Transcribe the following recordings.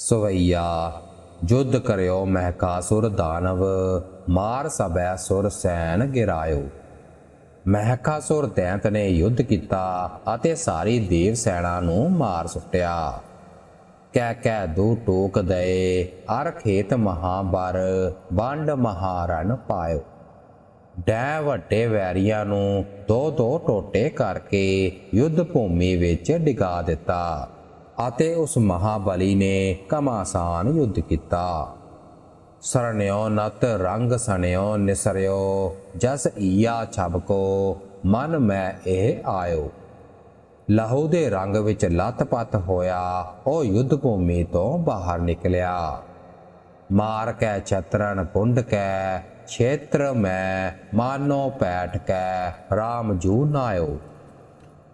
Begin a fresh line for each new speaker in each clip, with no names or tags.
ਸਵਈਆ, ਜੁਧ ਕਰਿਓ ਮਹਿਕਾਸੁਰ ਦਾਨਵ, ਮਾਰ ਸਬੈ ਸੁਰ ਸੈਨ ਗਿਰਾਇਓ। ਮਹਿਕਾਸੁਰ ਦੈਂਤ ਨੇ ਯੁੱਧ ਕੀਤਾ ਅਤੇ ਸਾਰੀ ਦੇਵ ਸੈਨਾ ਨੂੰ ਮਾਰ ਸੁੱਟਿਆ। ਕਹਿ ਕਹਿ ਦੋ ਟੋਕ ਦਏ, ਅਰ ਖੇਤ ਮਹਾਬਰ ਵੰਡ ਮਹਾਰਨ ਪਾਇਓ। ਡੈ ਵੱਡੇ ਵੈਰੀਆਂ ਨੂੰ ਦੋ ਦੋ ਟੋਟੇ ਕਰਕੇ ਯੁੱਧ ਭੂਮੀ ਵਿੱਚ ਡਿਗਾ ਦਿੱਤਾ। ਅਤੇ ਉਸ ਮਹਾਬਲੀ ਨੇ ਕਮਾਸਾਨ ਯੁੱਧ ਕੀਤਾ। ਸਰਣਿਓ ਨਤ ਰੰਗ ਸਣਿਓ ਨਿਸਰਿਓ, ਜਸ ਈਆ ਛਬਕੋ, ਮਨ ਮੈਂ ਇਹ ਆਇਓ। ਲਹੂ ਦੇ ਰੰਗ ਵਿੱਚ ਲੱਤ-ਪੱਤ ਹੋਇਆ, ਉਹ ਯੁੱਧ ਭੂਮੀ ਤੋਂ ਬਾਹਰ ਨਿਕਲਿਆ। ਮਾਰ ਕੈ ਛਤਰਨ ਕੁੰਡ ਕੈ, ਛੇਤਰ ਮੈਂ, ਮਾਨੋ ਪੈਠ ਕੈ RAM ਜੂ ਨਾਇਓ।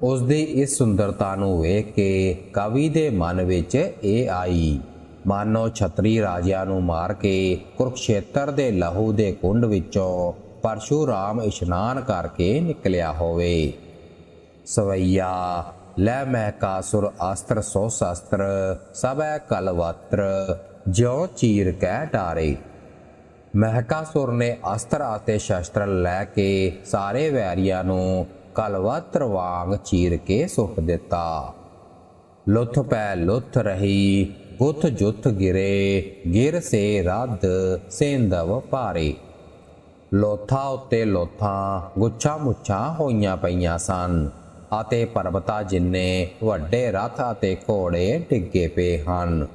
ਉਸ ਦੀ ਇਸ ਸੁੰਦਰਤਾ ਨੂੰ ਵੇਖ ਕੇ ਕਵੀ ਦੇ ਮਨ ਵਿੱਚ ਇਹ ਆਈ। ਮਾਨੋ ਛਤਰੀ ਰਾਜਿਆਂ ਨੂੰ ਮਾਰ ਕੇ ਕੁਰਕਸ਼ੇਤਰ ਦੇ ਲਹੂ ਦੇ ਕੁੰਡ ਵਿੱਚੋਂ ਪਰਸ਼ੂਰਾਮ ਇਸ਼ਨਾਨ ਕਰਕੇ ਨਿਕਲਿਆ ਹੋਵੇ। ਸਵਈਆ, ਲੈ ਮਹਿਕਾਸੁਰ ਅਸਤਰ ਸੋ ਸ਼ਸਤਰ, ਸਭੈ ਕਲਵਤਰ ਜਿਉ ਚੀਰ ਕਹਿ ਟਾਰੇ। ਮਹਿਕਾਸੁਰ ਨੇ ਅਸਤਰ ਅਤੇ ਸ਼ਸਤਰ ਲੈ ਕੇ ਸਾਰੇ ਵੈਰੀਆਂ ਨੂੰ ਕਲਵਤਰ ਵਾਂਗ ਚੀਰ ਕੇ ਸੁੱਟ ਦਿੱਤਾ। ਲੁੱਥ ਪੈ ਲੁੱਥ ਰਹੀ, ਗੁੱਥ ਜੁੱਥ ਗਿਰੇ, ਗਿਰ ਸੇ ਰੱਦ ਸੇਂਦਵ ਭਾਰੇ। ਲੋਥਾ ਉੱਤੇ ਲੋਥਾਂ, ਗੁੱਛਾ ਮੁੱਛਾਂ ਹੋਈਆਂ ਪਈਆਂ ਸਨ, ਅਤੇ ਪਰਬਤਾ ਜਿੰਨੇ ਵੱਡੇ ਰਥ ਅਤੇ ਘੋੜੇ ਡਿੱਗੇ ਪਏ ਹਨ।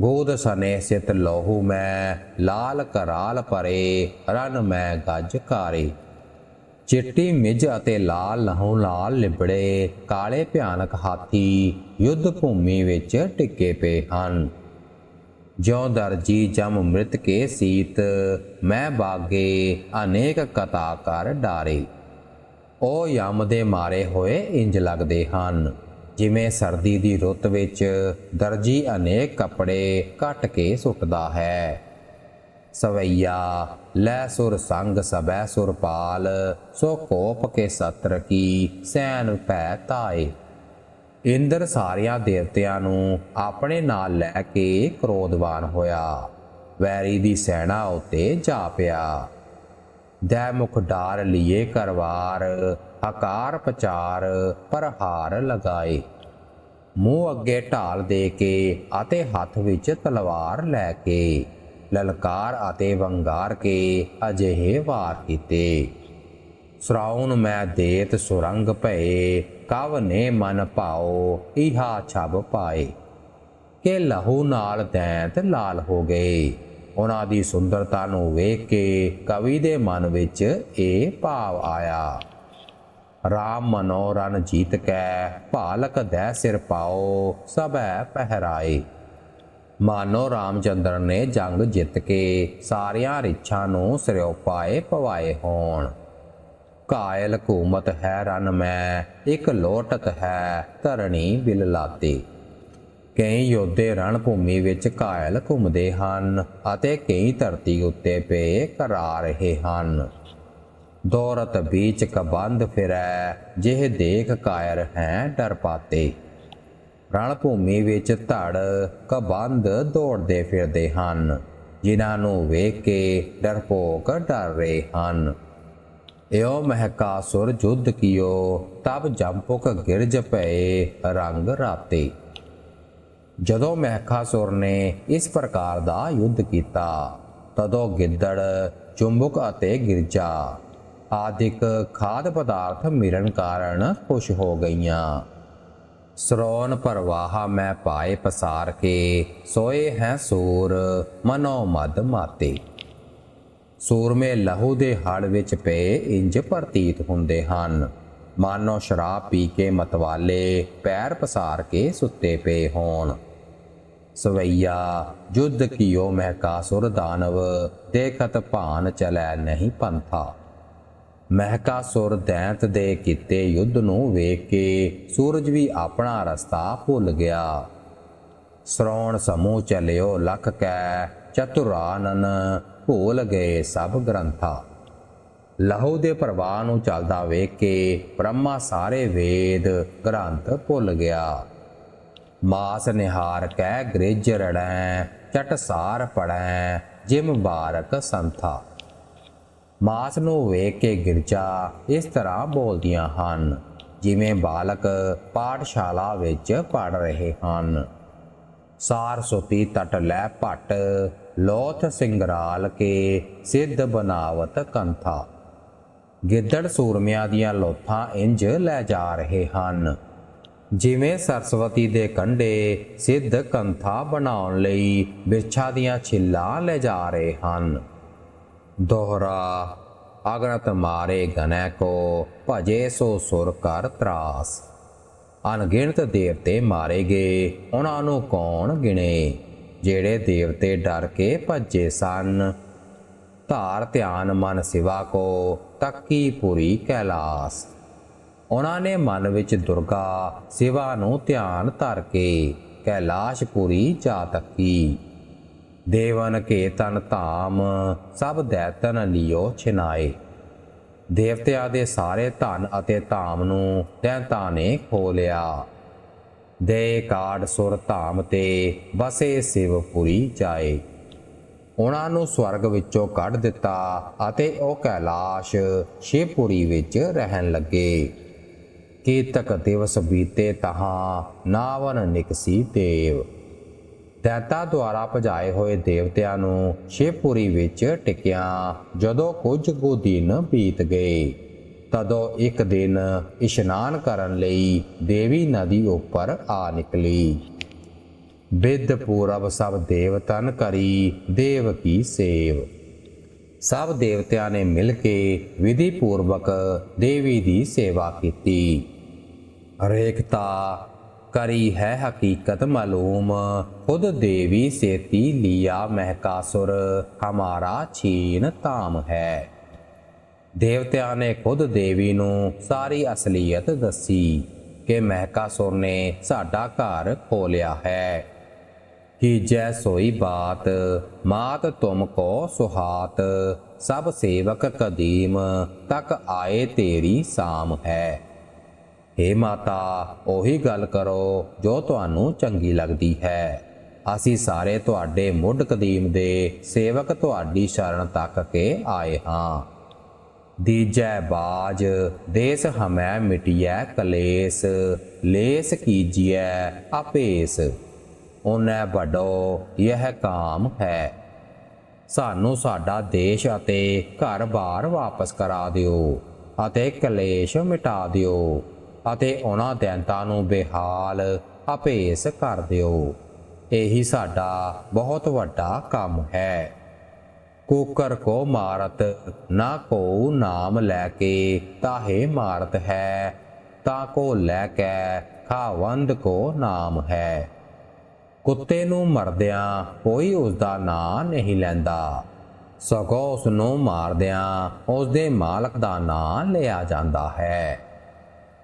ਗੋਦ ਸਨੇ ਸਿਤ ਲੋਹੂ ਮੈਂ, ਲਾਲ ਕਰਾਲ ਪਰੇ ਰਨ ਮੈਂ ਗੱਜ ਕਾਰੇ ਚਿੱਟੀ ਮਿੱਝ ਅਤੇ ਲਾਲ ਲਹੂ ਲਾਲ ਲਿਬੜੇ ਕਾਲੇ ਭਿਆਨਕ ਹਾਥੀ ਯੁੱਧ ਭੂਮੀ ਵਿੱਚ ਟਿੱਕੇ ਪਏ ਹਨ। ਜਿਉ ਦਰਜੀ ਜਮ ਮ੍ਰਿਤ ਕੇ ਸੀਤ, ਮੈਂ ਬਾਗੇ ਅਨੇਕ ਕਥਾ ਕਰ ਡਾਰੇ। ਉਹ ਯਮ ਦੇ ਮਾਰੇ ਹੋਏ ਇੰਜ ਲੱਗਦੇ ਹਨ, ਜਿਵੇਂ ਸਰਦੀ ਦੀ ਰੁੱਤ ਵਿੱਚ ਦਰਜੀ ਅਨੇਕ ਕੱਪੜੇ ਕੱਟ ਕੇ ਸੁੱਟਦਾ ਹੈ। ਸਵਈਆ, ਲੈ ਸੁਰ ਸੰਗ ਸਬੈ ਸੁਰ ਪਾਲ, ਸੋ ਕੋਪ ਕੇ ਸਤਰ ਕੀ, ਸੈਨ ਪੈ ਤਾਏ ਇੰਦਰ ਸਾਰਿਆਂ ਦੇਵਤਿਆਂ ਨੂੰ ਆਪਣੇ ਨਾਲ ਲੈ ਕੇ ਕ੍ਰੋਧਵਾਨ ਹੋਇਆ। ਵੈਰੀ ਦੀ ਸੈਨਾ ਉਤੇ ਜਾ ਪਿਆ ਦੈ ਮੁਖ ਡਾਰ ਲਿਏ ਕਰਵਾਰ ਆਕਾਰ ਪਚਾਰ, ਪਰਹਾਰ ਲਗਾਏ। ਮੂੰਹ ਅੱਗੇ ਢਾਲ ਦੇ ਕੇ ਅਤੇ ਹੱਥ ਵਿੱਚ ਤਲਵਾਰ ਲੈ ਕੇ ਲਲਕਾਰ ਅਤੇ ਵੰਗਾਰ ਕੇ ਅਜਿਹੇ ਵਾਰ ਕੀਤੇ। ਸਰਾਉਨ ਮੈਂ ਦੇਤ ਸੁਰੰਗ ਭਏ, ਕਵ ਨੇ ਮਨ ਭਾਓ ਇਹਾ ਛਬ ਪਾਏ। ਕਿ ਲਹੂ ਨਾਲ ਦੈਂਤ ਲਾਲ ਹੋ ਗਏ। ਉਹਨਾਂ ਦੀ ਸੁੰਦਰਤਾ ਨੂੰ ਵੇਖ ਕੇ ਕਵੀ ਦੇ ਮਨ ਵਿੱਚ ਇਹ ਭਾਵ ਆਇਆ। ਰਾਮ ਮਨੋਰਨ ਜੀਤ ਕੈ, ਭਾਲਕ ਦੈ ਸਿਰ ਪਾਓ, ਸਭੈ ਪਹਿਰਾਏ। ਮਾਨੋ ਰਾਮਚੰਦਰ ਨੇ ਜੰਗ ਜਿੱਤ ਕੇ ਸਾਰੀਆਂ ਰਿੱਛਾਂ ਨੂੰ ਸਿਰੋਪਾਏ ਪਵਾਏ ਹੋਣ। ਕਾਇਲ ਹਕੂਮਤ ਹੈ ਰਨ ਮੈਂ, ਇੱਕ ਲੋਟਤ ਹੈ ਧਰਣੀ ਬਿਲ ਲਾਤੇ। ਕਈ ਯੋਧੇ ਰਣ ਭੂਮੀ ਵਿੱਚ ਕਾਇਲ ਘੁੰਮਦੇ ਹਨ ਅਤੇ ਕਈ ਧਰਤੀ ਉੱਤੇ ਪਏ ਕਰਾ ਰਹੇ ਹਨ। ਦੌਰਤ ਬੀਚ ਕਬੰਦ ਫਿਰੈ, ਜਿਹ ਦੇਖ ਕਾਇਰ ਹੈ ਡਰ ਪਾਤੇ। ਰਣ ਭੂਮੀ ਵਿੱਚ ਧੜ ਕਬੰਦ ਦੌੜਦੇ ਫਿਰਦੇ ਹਨ, ਜਿਨ੍ਹਾਂ ਨੂੰ ਵੇਖ ਕੇ ਡਰਪੋਕ ਡਰ ਰਹੇ ਹਨ। ਇਉ ਮਹਿਕਾਸੁਰ ਜੁੱਧ ਕੀਓ, ਤਬ ਜੰਪੁਕ ਗਿਰਜ ਪਏ ਰੰਗ ਰਾਤੇ। ਜਦੋਂ ਮਹਿਕਾਸੁਰ ਨੇ ਇਸ ਪ੍ਰਕਾਰ ਦਾ ਯੁੱਧ ਕੀਤਾ, ਤਦੋਂ ਗਿੱਦੜ, ਚੁੰਬਕ ਅਤੇ ਗਿਰਜਾ ਆਦਿਕ ਖਾਦ ਪਦਾਰਥ ਮਿਲਣ ਕਾਰਨ ਖੁਸ਼ ਹੋ ਗਈਆਂ। ਸਰੋਨ ਪਰਵਾਹਾ ਮੈਂ ਪਾਏ ਪਸਾਰ ਕੇ, ਸੋਏ ਹੈ ਸੂਰ, ਮਨੋ ਮਦ ਮਾਤੇ। ਸੂਰਮੇ ਲਹੂ ਦੇ ਹੜ ਵਿੱਚ ਪਏ ਇੰਜ ਪ੍ਰਤੀਤ ਹੁੰਦੇ ਹਨ। ਮਾਨੋ ਸ਼ਰਾਬ ਪੀ ਕੇ ਮਤਵਾਲੇ, ਪੈਰ ਪਸਾਰ ਕੇ ਸੁੱਤੇ ਪਏ ਹੋਣ। ਸਵਈਆ, ਜੁੱਧ ਕੀਓ ਮਹਿਕਾਸੁਰ ਦਾਨਵ, ਦੇਖਤ ਭਾਨ ਚਲੈ ਨਹੀਂ ਪੰਥਾ। ਮਹਿਕਾਸੁਰ ਦੈਂਤ ਦੇ ਕੀਤੇ ਯੁੱਧ ਨੂੰ ਵੇਖ ਕੇ ਸੂਰਜ ਵੀ ਆਪਣਾ ਰਸਤਾ ਭੁੱਲ ਗਿਆ। ਸ਼੍ਰਵਣ ਸਮੂਹ ਚਲਿਓ ਲਖ ਕੈ ਚਤੁਰਾਨਨ ਭੁੱਲ ਗਏ ਸਭ ਗ੍ਰੰਥਾ। ਲਹੂ ਦੇ ਪ੍ਰਵਾਹ ਨੂੰ ਚੱਲਦਾ ਵੇਖ ਕੇ ਬ੍ਰਹਮਾ ਸਾਰੇ ਵੇਦ ਗ੍ਰੰਥ ਭੁੱਲ ਗਿਆ। ਮਾਸ ਨਿਹਾਰ ਕੈ ਗ੍ਰਿਜ ਰੜੈ ਚਟਸਾਰ ਪੜੈ, ਜਿਮ ਬਾਰਕ ਸੰਥਾ। ਮਾਸ ਨੂੰ ਵੇਖ ਕੇ ਗਿਰਜਾ ਇਸ ਤਰ੍ਹਾਂ ਬੋਲਦੀਆਂ ਹਨ, ਜਿਵੇਂ ਬਾਲਕ ਪਾਠਸ਼ਾਲਾ ਵਿੱਚ ਪੜ ਰਹੇ ਹਨ। ਸਾਰਸਵਤੀ ਤਟ ਲੈ ਭਟ, ਲੋਥ ਸਿੰਗਰਾਲ ਕੇ ਸਿੱਧ ਬਨਾਵਤ ਕੰਥਾ। ਗਿੱਦੜ ਸੂਰਮਿਆਂ ਦੀਆਂ ਲੋਥਾਂ ਇੰਜ ਲੈ ਜਾ ਰਹੇ ਹਨ, ਜਿਵੇਂ ਸਰਸਵਤੀ ਦੇ ਕੰਢੇ ਸਿੱਧ ਕੰਥਾ ਬਣਾਉਣ ਲਈ ਬਿਰਛਾ ਦੀਆਂ ਛਿੱਲਾਂ ਲੈ ਜਾ ਰਹੇ ਹਨ। ਦੋਹਰਾ ਅਗਨਤ ਮਾਰੇ ਗਨੈ ਕੋ, ਭਜੇ ਸੋ ਸੁਰ ਕਰ ਤਰਾਸ। ਅਣਗਿਣਤ ਦੇਵਤੇ ਮਾਰੇ ਗਏ ਉਹਨਾਂ ਨੂੰ ਕੌਣ ਗਿਣੇ? ਜਿਹੜੇ ਦੇਵਤੇ ਡਰ ਕੇ ਭੱਜੇ ਸਨ, ਧਾਰ ਧਿਆਨ ਮਨ ਸਿਵਾ ਕੋ, ਤੱਕੀ ਪੁਰੀ ਕੈਲਾਸ। ਉਹਨਾਂ ਨੇ ਮਨ ਵਿੱਚ ਦੁਰਗਾ ਸਿਵਾ ਨੂੰ ਧਿਆਨ ਧਰ ਕੇ ਕੈਲਾਸ਼ਪੁਰੀ ਜਾ ਤੱਕੀ। ਦੇਵਨ ਕੇ ਤਨ ਧਾਮ, ਸਭ ਦੈਤਨ ਲਿਓ ਛਿਨਾਏ। ਦੇਵਤਿਆਂ ਦੇ ਸਾਰੇ ਧਨ ਅਤੇ ਧਾਮ ਨੂੰ ਦੈਂਤਾਂ ਨੇ ਖੋ ਲਿਆ ਦੇ ਕਾੜ ਸੁਰ ਧਾਮ ਤੇ ਵਸੇ ਸਿਵਪੁਰੀ ਜਾਏ। ਉਹਨਾਂ ਨੂੰ ਸਵਰਗ ਵਿੱਚੋਂ ਕੱਢ ਦਿੱਤਾ ਅਤੇ ਉਹ ਕੈਲਾਸ਼ ਸ਼ਿਵਪੁਰੀ ਵਿੱਚ ਰਹਿਣ ਲੱਗੇ। ਕੀਤਕ ਦਿਵਸ ਬੀਤੇ ਤਹਾਂ ਨਾਵਨ ਨਿਕਸੀ ਦੇਵ। ਦੈਤਾ ਦੁਆਰਾ ਭਜਾਏ ਹੋਏ ਦੇਵਤਿਆਂ ਨੂੰ ਸ਼ਿਵਪੁਰੀ ਵਿੱਚ ਟਿਕਿਆ ਜਦੋਂ ਕੁਝ ਕੁ ਦਿਨ ਬੀਤ ਗਏ। ਤਦੋਂ ਇੱਕ ਦਿਨ ਇਸ਼ਨਾਨ ਕਰਨ ਲਈ ਦੇਵੀ ਨਦੀ ਉੱਪਰ ਆ ਨਿਕਲੀ। ਬਿੱਧ ਪੂਰਬ ਸਭ ਦੇਵਤਨ ਕਰੀ, ਦੇਵ ਕੀ ਸੇਵ। ਸਭ ਦੇਵਤਿਆਂ ਨੇ ਮਿਲ ਕੇ ਵਿਧੀ ਪੂਰਵਕ ਦੇਵੀ ਦੀ ਸੇਵਾ ਕੀਤੀ। ਰੇਖਤਾ ਕਰੀ ਹੈ ਹਕੀਕਤ ਮਾਲੂਮ। ਖੁਦ ਦੇਵੀ ਸੇਤੀ ਲਿਆ ਮਹਿਕਾਸੁਰ ਹਮਾਰਾ ਛੀਨ ਧਾਮ ਹੈ। ਦੇਵਤਿਆਂ ਨੇ ਖੁਦ ਦੇਵੀ ਨੂੰ ਸਾਰੀ ਅਸਲੀਅਤ ਦੱਸੀ ਕਿ ਮਹਿਕਾਸੁਰ ਨੇ ਸਾਡਾ ਘਰ ਖੋਲਿਆ ਹੈ। ਕਿ ਜੈ ਸੋਈ ਬਾਤ, ਮਾਤ ਤੁਮ ਕੋ ਸੁਹਾਤ, ਸਭ ਸੇਵਕ ਕਦੀਮ, ਤੱਕ ਆਏ ਤੇਰੀ ਸਾਮ ਹੈ। हे ਮਾਤਾ, ਉਹੀ ਗੱਲ ਕਰੋ ਜੋ ਤੁਹਾਨੂੰ ਚੰਗੀ ਲੱਗਦੀ ਹੈ। ਅਸੀਂ ਸਾਰੇ ਤੁਹਾਡੇ ਮੁੱਢ ਕਦੀਮ ਦੇ ਸੇਵਕ ਤੁਹਾਡੀ ਸ਼ਰਨ ਤੱਕ ਕੇ ਆਏ ਹਾਂ। ਦੀਜੈ ਬਾਜ, ਦੇਸ ਹਮੈ ਮਿਟਿਐ ਕਲੇਸ, ਲੇਸ ਕੀਜੀਐ ਆਪੇਸ। ਉਹਨੈ ਵੱਡੋ ਇਹ ਕਾਮ ਹੈ। ਸਾਨੂੰ ਸਾਡਾ ਦੇਸ਼ ਅਤੇ ਘਰ-ਬਾਰ ਵਾਪਸ ਕਰਾ ਦਿਓ ਅਤੇ ਕਲੇਸ਼ ਮਿਟਾ ਦਿਓ। ਅਤੇ ਉਹਨਾਂ ਦੈਂਤਾਂ ਨੂੰ ਬੇਹਾਲ ਅਪੇਸ ਕਰ ਦਿਓ। ਇਹੀ ਸਾਡਾ ਬਹੁਤ ਵੱਡਾ ਕੰਮ ਹੈ। ਕੁਕਰ ਕੋ ਮਾਰਤ, ਨਾ ਕੋ ਨਾਮ ਲੈ ਕੇ ਤਾਹੇ ਮਾਰਤ ਹੈ, ਤਾ ਕੋ ਲੈ ਕੇ ਖਾਵੰਦ ਕੋ ਨਾਮ ਹੈ। ਕੁੱਤੇ ਨੂੰ ਮਰਦਿਆਂ ਕੋਈ ਉਸ ਦਾ ਨਾਂ ਨਹੀਂ ਲੈਂਦਾ। ਸਗੋਂ ਉਸ ਨੂੰ ਮਾਰਦਿਆਂ ਉਸ ਦੇ ਮਾਲਕ ਦਾ ਨਾਂ ਲਿਆ ਜਾਂਦਾ ਹੈ।